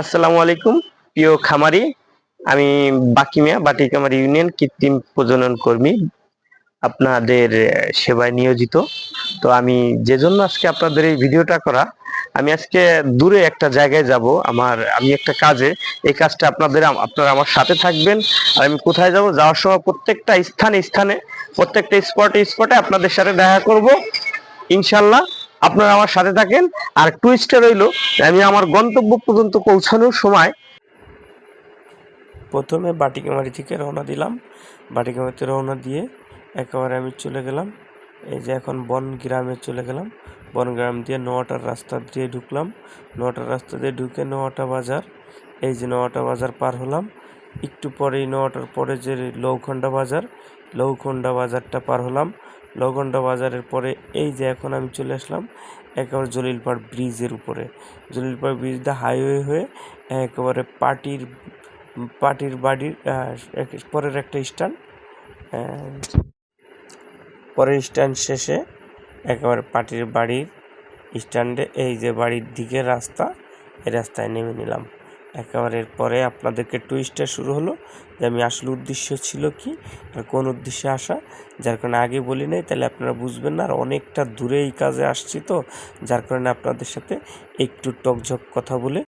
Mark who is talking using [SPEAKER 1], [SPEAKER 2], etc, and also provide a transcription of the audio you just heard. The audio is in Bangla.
[SPEAKER 1] আসসালামু আলাইকুম, প্রিয় খামারি। আমি বাকিমিয়া বাটিকামারি ইউনিয়ন কৃত্রিম প্রজনন কর্মী। আপনাদের সেবায় নিয়োজিত। তো আমি যে জন্য আজকে আপনাদের এই ভিডিওটা করা, আমি আজকে দূরে একটা জায়গায় যাব। আমার, আমি একটা কাজে, এই কাজটা আপনাদের আপনারা আমার সাথে থাকবেন। আর আমি কোথায় যাব? যাওয়ার সময় প্রত্যেকটা স্থানে স্থানে, প্রত্যেকটা স্পটে স্পটে আপনাদের সাথে দেখা করব। ইনশাল্লাহ আপনারা আমার সাথে থাকেন। আর টুইস্টে রইল, আমি আমার গন্তব্য পর্যন্ত পৌঁছানোর সময়
[SPEAKER 2] প্রথমে বাটিকামারি থেকে রওনা দিলাম। বাটিকামারিতে রওনা দিয়ে একেবারে আমি চলে গেলাম। এই যে এখন বন গ্রামে চলে গেলাম। বন গ্রাম দিয়ে নোয়াটার রাস্তা দিয়ে ঢুকলাম। নোয়াটার রাস্তা দিয়ে ঢুকে নোয়াটা বাজার। এই যে নোয়াটা বাজার পার হলাম। একটু পরেই নোয়াটার পরে যে লৌখন্ডা বাজার লৌখন্ডা বাজারটা পার হলাম। লৌখন্ডা বাজারের পরে এই যে এখন আমি চলে আসলাম একেবারে জলিলপাড় ব্রিজের উপরে। জলিলপাড় ব্রিজটা হাইওয়ে হয়ে একেবারে পার্টির পার্টির বাড়ির পরের একটা স্ট্যান্ড পরের স্ট্যান্ড শেষে একেবারে পার্টির বাড়ির স্ট্যান্ডে এই যে বাড়ির দিকে রাস্তা, এই রাস্তায় নেমে নিলাম। একেবারে পরে আপনাদেরকে টুইস্টটা শুরু হলো যে আমি আসলে উদ্দেশ্য ছিল কি আর কোন উদ্দেশ্যে আসা। যার কারণে আগে বলি নাই, তাহলে আপনারা বুঝবেন না। আর অনেকটা দূরে এই কাজে আসছি তো, যার কারণে আপনাদের সাথে একটু টকঝক কথা বলে